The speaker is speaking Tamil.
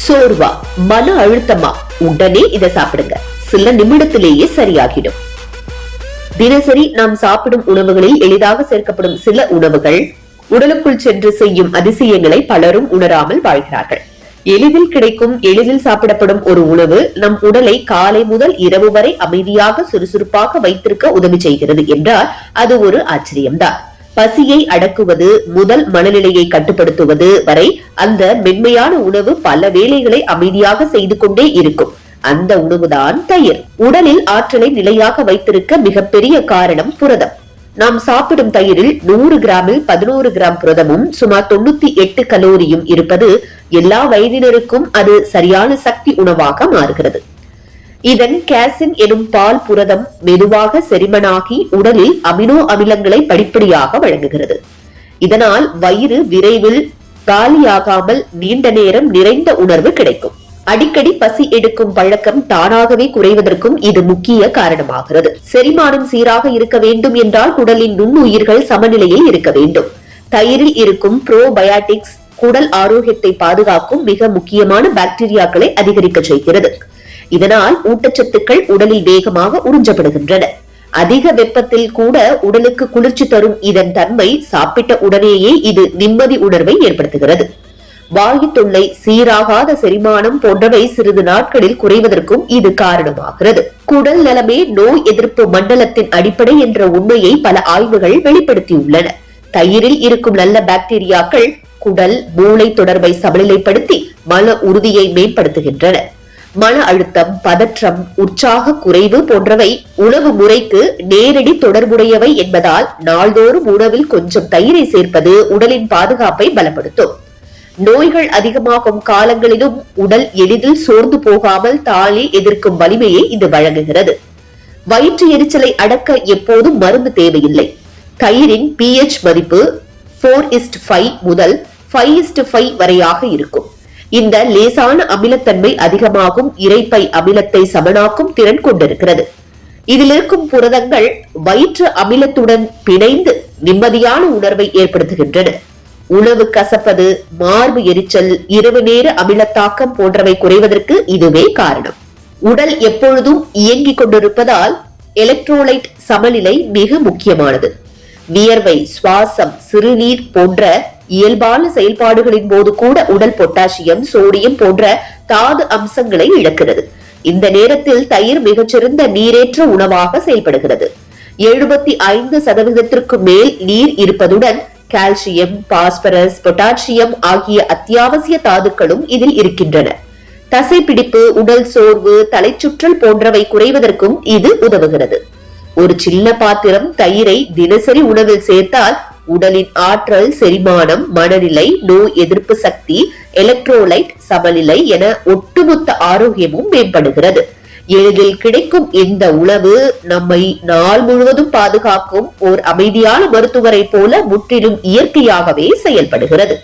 சோர்வா மன அழுத்தமா? உடனே இதை சாப்பிடுங்க. சில நிமிடத்திலேயே சரியாகிடும். தினசரி நாம் சாப்பிடும் உணவுகளில் எளிதாக சேர்க்கப்படும் சில உணவுகள் உடலுக்குள் சென்று செய்யும் அதிசயங்களை பலரும் உணராமல் வாழ்கிறார்கள். எளிதில் கிடைக்கும் எளிதில் சாப்பிடப்படும் ஒரு உணவு நம் உடலை காலை முதல் இரவு வரை அமைதியாக சுறுசுறுப்பாக வைத்திருக்க உதவி செய்கிறது என்றால் அது ஒரு ஆச்சரியம்தான். பசியை அடக்குவது முதல் மனநிலையை கட்டுப்படுத்துவது வரை அந்த மென்மையான உணவு பல வேலைகளை அமைதியாக செய்து கொண்டே இருக்கும். அந்த உணவுதான் தயிர். உடலில் ஆற்றலை நிலையாக வைத்திருக்க மிகப்பெரிய காரணம் புரதம். நாம் சாப்பிடும் தயிரில் நூறு கிராமில் பதினோரு கிராம் புரதமும் சுமார் தொண்ணூத்தி எட்டு கலோரியும் இருப்பது எல்லா வயதினருக்கும் அது சரியான சக்தி உணவாக மாறுகிறது. இதன் கேசின் எனும் பால் புரதம் மெதுவாக செரிமனாகி உடலில் அமினோ அமிலங்களை படிப்படியாக வழங்குகிறது. இதனால் வயிறு விரைவில் காலியாகாமல் நீண்ட நேரம் நிறைந்த உணர்வு கிடைக்கும். அடிக்கடி பசி எடுக்கும் பழக்கம் தானாகவே குறைவதற்கும் இது முக்கிய காரணமாகிறது. செரிமானம் சீராக இருக்க வேண்டும் என்றால் குடலின் நுண்ணுயிர்கள் சமநிலையில் இருக்க வேண்டும். தயிரில் இருக்கும் ப்ரோபயாட்டிக்ஸ் குடல் ஆரோக்கியத்தை பாதுகாக்கும் மிக முக்கியமான பாக்டீரியாக்களை அதிகரிக்க செய்கிறது. இதனால் ஊட்டச்சத்துக்கள் உடலில் வேகமாக உறிஞ்சப்படுகின்றன. அதிக வெப்பத்தில் கூட உடலுக்கு குளிர்ச்சி தரும் இதன் தன்மை சாப்பிட்ட உடனேயே இது நிம்மதி உணர்வை ஏற்படுத்துகிறது. வாயு தொல்லை சீராகாத செரிமானம் போன்றவை சிறிது நாட்களில் குறைவதற்கும் இது காரணமாகிறது. குடல் நலமே நோய் எதிர்ப்பு மண்டலத்தின் அடிப்படை என்ற உண்மையை பல ஆய்வுகள் வெளிப்படுத்தியுள்ளன. தயிரில் இருக்கும் நல்ல பாக்டீரியாக்கள் குடல் மூளை தொடர்பை சமநிலைப்படுத்தி மன உறுதியை மேம்படுத்துகின்றன. மன அழுத்தம் பதற்றம் உற்சாக குறைவு போன்றவை உணவு முறைக்கு நேரடி தொடர்புடையவை என்பதால் நாள்தோறும் உணவில் கொஞ்சம் தயிரை சேர்ப்பது உடலின் பாதுகாப்பை பலப்படுத்தும். நோய்கள் அதிகமாகும் காலங்களிலும் உடல் எளிதில் சோர்ந்து போகாமல் தாளி எதிர்க்கும் வலிமையை இது வழங்குகிறது. வயிற்று எரிச்சலை அடக்க எப்போதும் மருந்து தேவையில்லை. தயிரின் பிஎச் மதிப்பு போர் இஸ்ட் ஃபைவ் முதல் ஃபைவ் இஸ்ட் ஃபைவ் வரையாக இருக்கும். இந்த லேசான அமிலத்தன்மை அதிகமாகும் இரைப்பை அமிலத்தை சமனாக்கும் திறன் கொண்டிருக்கிறது. இதில் இருக்கும் புரதங்கள் வயிற்று அமிலத்துடன் பிணைந்து நிம்மதியான உணர்வை ஏற்படுத்துகின்றன. உணவு கசப்பது மார்பு எரிச்சல் இரவு நேர அமிலத்தாக்கம் போன்றவை குறைவதற்கு இதுவே காரணம். உடல் எப்பொழுதும் இயங்கிக் கொண்டிருப்பதால் எலக்ட்ரோலைட் சமநிலை மிக முக்கியமானது. வியர்வை சுவாசம் சிறுநீர் போன்ற இயல்பான செயல்பாடுகளின் போது கூட உடல் பொட்டாசியம் சோடியம் போன்ற தாது அம்சங்களை இழக்கிறது. இந்த நேரத்தில் தயிர் மிகச்சிறந்த நீரேற்ற உணவாக செயல்படுகிறது. எழுபத்தி ஐந்து சதவீதத்திற்கு மேல் நீர் இருப்பதுடன் கால்சியம் பாஸ்பரஸ் பொட்டாசியம் ஆகிய அத்தியாவசிய தாதுக்களும் இதில் இருக்கின்றன. தசைப்பிடிப்பு உடல் சோர்வு தலைச்சுற்றல் போன்றவை குறைவதற்கும் இது உதவுகிறது. ஒரு சின்ன பாத்திரம் தயிரை தினசரி உணவில் சேர்த்தால் உடலின் ஆற்றல் செரிமானம் மனநிலை நோய் எதிர்ப்பு சக்தி எலக்ட்ரோலைட் சமநிலை என ஒட்டுமொத்த ஆரோக்கியமும் மேம்படுகிறது. எளிதில் கிடைக்கும் இந்த உணவு நம்மை நாள் முழுவதும் பாதுகாக்கும் ஓர் அமைதியான மருத்துவரை போல முற்றிலும் இயற்கையாகவே செயல்படுகிறது.